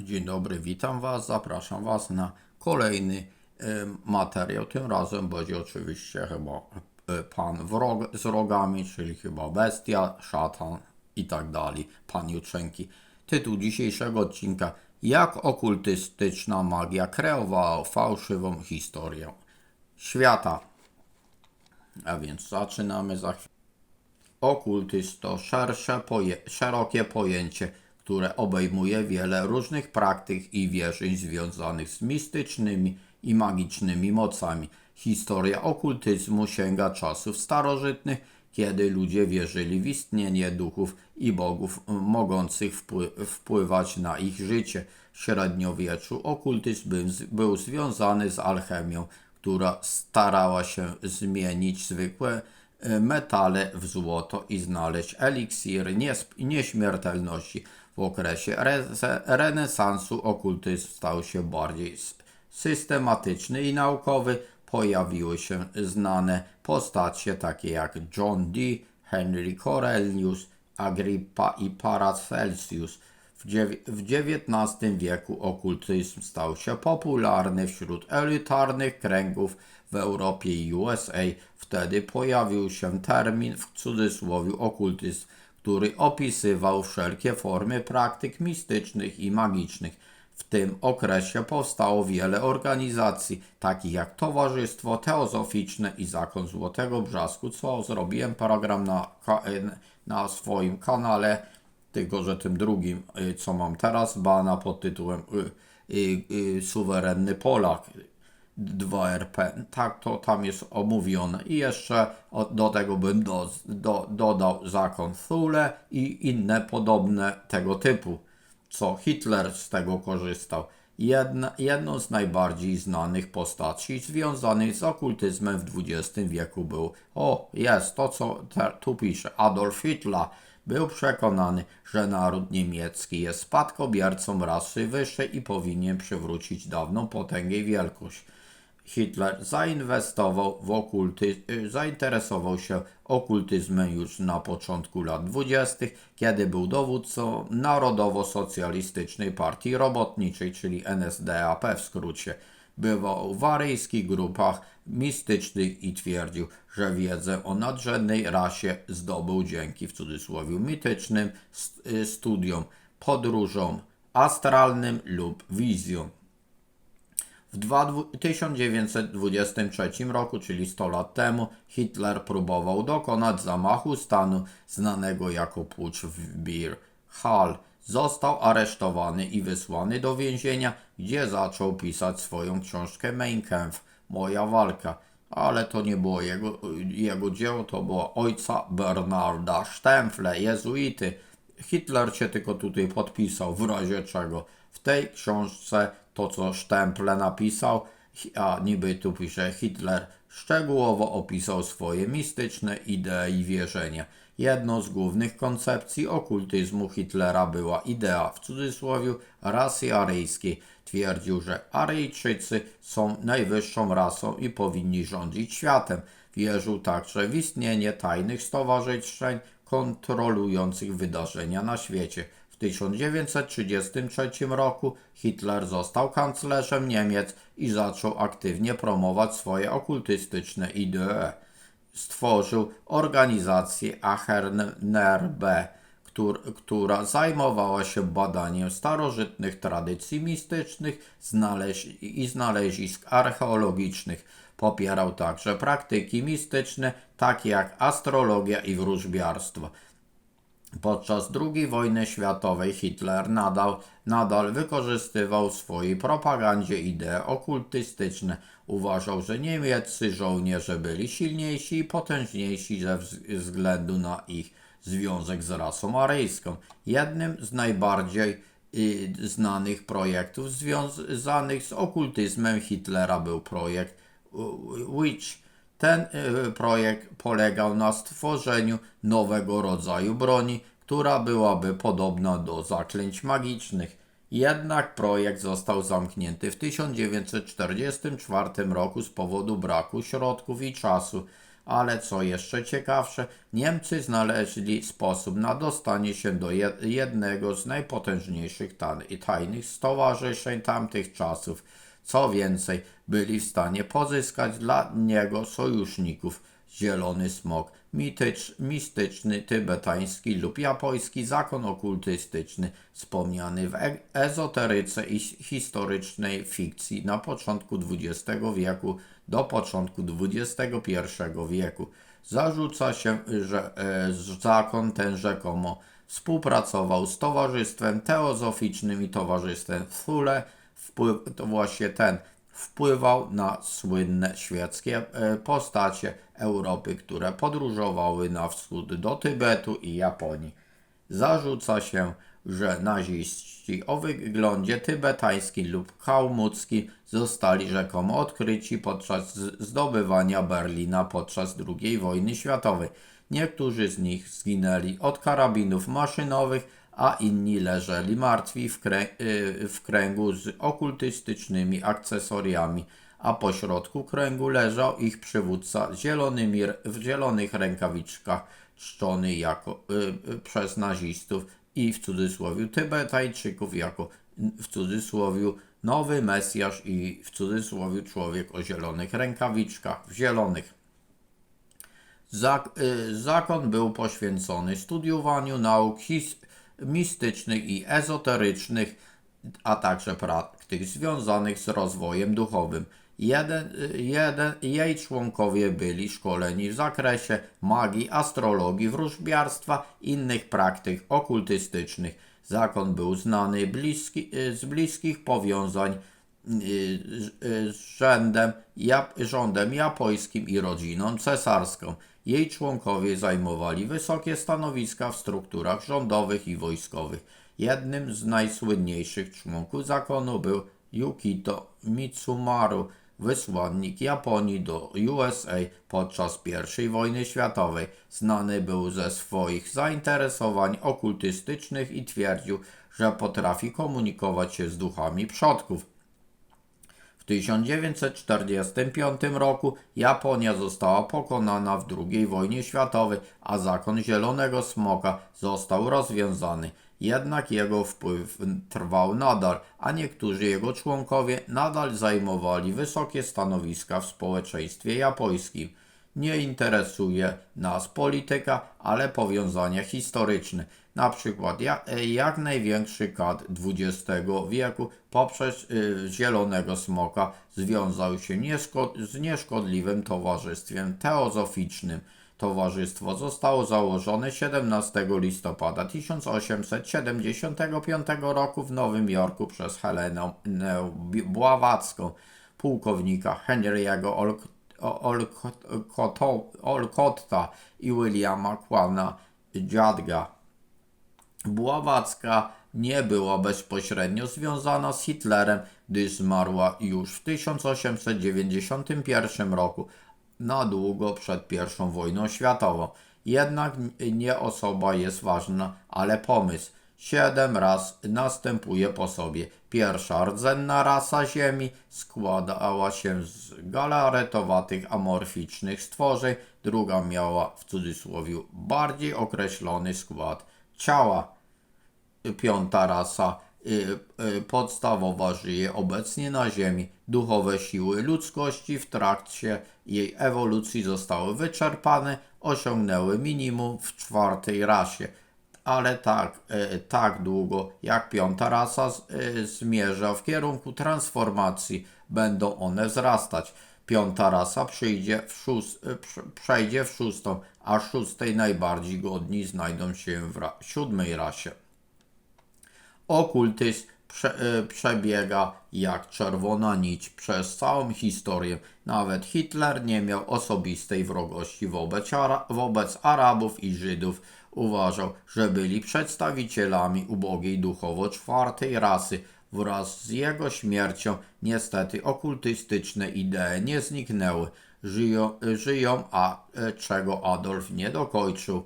Dzień dobry, witam Was, zapraszam Was na kolejny e, materiał. Tym razem będzie oczywiście chyba e, pan wrog, z rogami, czyli chyba bestia, szatan i tak dalej, pan Jutrzenki. Tytuł dzisiejszego odcinka Jak okultystyczna magia kreowała fałszywą historię świata. A więc zaczynamy za chwilę. Okultyzm to szersze poje, szerokie pojęcie, które obejmuje wiele różnych praktyk i wierzeń związanych z mistycznymi i magicznymi mocami. Historia okultyzmu sięga czasów starożytnych, kiedy ludzie wierzyli w istnienie duchów i bogów mogących wpły- wpływać na ich życie. W średniowieczu okultyzm był, związany z alchemią, która starała się zmienić zwykłe e, metale w złoto i znaleźć eliksir nieśmiertelności. W okresie re- renesansu okultyzm stał się bardziej systematyczny i naukowy. Pojawiły się znane postacie takie jak John Dee, Henry Cornelius, Agrippa i dziew- w XIX wieku okultyzm stał się popularny wśród elitarnych kręgów w Europie i USA. Wtedy pojawił się termin w cudzysłowie okultyzm, który opisywał wszelkie formy praktyk mistycznych i magicznych. W tym okresie powstało wiele organizacji, takich jak Towarzystwo Teozoficzne i Zakon Złotego Brzasku, co zrobiłem program na, ka- na swoim kanale, tylko że tym drugim, y, co mam teraz, bana pod tytułem y, y, y, Suwerenny Polak 2RP. Tak to tam jest omówione. I jeszcze do tego bym do, do, dodał zakon Thule i inne podobne tego typu, co Hitler z tego korzystał. Jedna, jedną z najbardziej znanych postaci związanych z okultyzmem w XX wieku był, o jest to co te, tu pisze, Adolf Hitler. Był przekonany, że naród niemiecki jest spadkobiercą rasy wyższej i powinien przywrócić dawną potęgę i wielkość. Hitler zainwestował w okulty, y, zainteresował się okultyzmem już na początku lat 20., kiedy był dowódcą Narodowo-Socjalistycznej Partii Robotniczej, czyli NSDAP w skrócie. Bywał w aryjskich grupach mistycznych i twierdził, że wiedzę o nadrzędnej rasie zdobył dzięki w cudzysłowie mitycznym y, studiom, podróżom astralnym lub wizjom. W dwa- 1923 roku, czyli 100 lat temu, Hitler próbował dokonać zamachu stanu znanego jako pucz w Bir Hall. Został aresztowany i wysłany do więzienia, gdzie zaczął pisać swoją książkę Mein Kampf, Moja walka. Ale to nie było jego, jego dzieło, to było ojca Bernarda Stempfle, jezuity. Hitler się tylko tutaj podpisał, w razie czego. W tej książce to, co Sztemple napisał, a niby tu pisze Hitler, szczegółowo opisał swoje mistyczne idee i wierzenia. Jedną z głównych koncepcji okultyzmu Hitlera była idea, w cudzysłowie, rasy aryjskiej. Twierdził, że Aryjczycy są najwyższą rasą i powinni rządzić światem. Wierzył także w istnienie tajnych stowarzyszeń kontrolujących wydarzenia na świecie. W 1933 roku Hitler został kanclerzem Niemiec i zaczął aktywnie promować swoje okultystyczne idee. Stworzył organizację któr, która zajmowała się badaniem starożytnych tradycji mistycznych i znalezisk archeologicznych. Popierał także praktyki mistyczne, takie jak astrologia i wróżbiarstwo. Podczas II wojny światowej Hitler nadal, nadal wykorzystywał w swojej propagandzie idee okultystyczne. Uważał, że niemieccy żołnierze byli silniejsi i potężniejsi ze wz- względu na ich związek z rasą aryjską. Jednym z najbardziej y, znanych projektów związanych z okultyzmem Hitlera był projekt y, Witch. Ten y, projekt polegał na stworzeniu nowego rodzaju broni, która byłaby podobna do zaklęć magicznych. Jednak projekt został zamknięty w 1944 roku z powodu braku środków i czasu, Ale co jeszcze ciekawsze, Niemcy znaleźli sposób na dostanie się do je- jednego z najpotężniejszych tajnych stowarzyszeń tamtych czasów. Co więcej, byli w stanie pozyskać dla niego sojuszników. Zielony smok, mitycz, mistyczny, tybetański lub japoński zakon okultystyczny, wspomniany w e- ezoteryce i historycznej fikcji na początku XX wieku do początku XXI wieku. Zarzuca się, że e, zakon ten rzekomo współpracował z Towarzystwem Teozoficznym i Towarzystwem Thule. Wpływ, to właśnie ten wpływał na słynne świeckie e, postacie Europy, które podróżowały na wschód do Tybetu i Japonii. Zarzuca się, że naziści o wyglądzie tybetańskim lub kałmuckim zostali rzekomo odkryci podczas zdobywania Berlina podczas II wojny światowej. Niektórzy z nich zginęli od karabinów maszynowych, a inni leżeli martwi w, krę- y, w kręgu z okultystycznymi akcesoriami, a pośrodku kręgu leżał ich przywódca zielonymi, w zielonych rękawiczkach, czczony jako, y, y, przez nazistów i w cudzysłowie Tybetańczyków jako w cudzysłowie nowy Mesjasz i w cudzysłowie człowiek o zielonych rękawiczkach, w zielonych. Zak y, zakon był poświęcony studiowaniu nauk his mistycznych i ezoterycznych, a także praktyk związanych z rozwojem duchowym. Jeden, jeden, jej członkowie byli szkoleni w zakresie magii, astrologii, wróżbiarstwa innych praktyk okultystycznych. Zakon był znany bliski, z bliskich powiązań z rzędem, jap, rządem japońskim i rodziną cesarską. Jej członkowie zajmowali wysokie stanowiska w strukturach rządowych i wojskowych. Jednym z najsłynniejszych członków zakonu był Yukito Mitsumaru, wysłannik Japonii do USA podczas I wojny światowej. Znany był ze swoich zainteresowań okultystycznych i twierdził, że potrafi komunikować się z duchami przodków. W 1945 roku Japonia została pokonana w II wojnie światowej, a zakon Zielonego Smoka został rozwiązany. Jednak jego wpływ trwał nadal, a niektórzy jego członkowie nadal zajmowali wysokie stanowiska w społeczeństwie japońskim. Nie interesuje nas polityka, ale powiązania historyczne. Na przykład jak, jak największy kat XX wieku poprzez y, Zielonego Smoka związał się z nieszkodliwym towarzystwem teozoficznym. Towarzystwo zostało założone 17 listopada 1875 roku w Nowym Jorku przez Helenę Bławacką, pułkownika Henry'ego Olk Olcotta Olcotta i Williama Kwana Dziadga. Bławacka nie była bezpośrednio związana z Hitlerem, gdyż zmarła już w 1891 roku, na długo przed I wojną światową. Jednak nie osoba jest ważna, ale pomysł. Siedem raz następuje po sobie. Pierwsza rdzenna rasa Ziemi składała się z galaretowatych amorficznych stworzeń, druga miała w cudzysłowie bardziej określony skład ciała. Piąta rasa y, y, podstawowa żyje obecnie na Ziemi. Duchowe siły ludzkości w trakcie jej ewolucji zostały wyczerpane, osiągnęły minimum w czwartej rasie ale tak, e, tak długo jak piąta rasa e, zmierza w kierunku transformacji, będą one wzrastać. Piąta rasa przyjdzie w szóst, e, prze- przejdzie w szóstą, a szóstej najbardziej godni znajdą się w siódmej rasie. Okultyzm prze, e, przebiega jak czerwona nić przez całą historię. Nawet Hitler nie miał osobistej wrogości wobec, Ara, wobec Arabów i Żydów. Uważał, że byli przedstawicielami ubogiej duchowo czwartej rasy. Wraz z jego śmiercią niestety okultystyczne idee nie zniknęły. Żyją, żyją a e, czego Adolf nie dokończył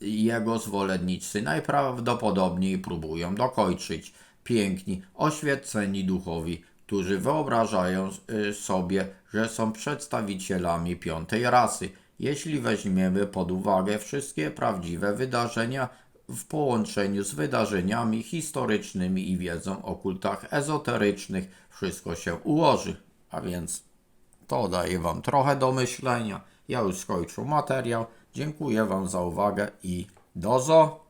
jego zwolennicy najprawdopodobniej próbują dokończyć. Piękni, oświeceni duchowi, którzy wyobrażają y, sobie, że są przedstawicielami piątej rasy. Jeśli weźmiemy pod uwagę wszystkie prawdziwe wydarzenia w połączeniu z wydarzeniami historycznymi i wiedzą o kultach ezoterycznych, wszystko się ułoży. A więc to daje Wam trochę do myślenia. Ja już skończył materiał. Dziękuję Wam za uwagę i do zo.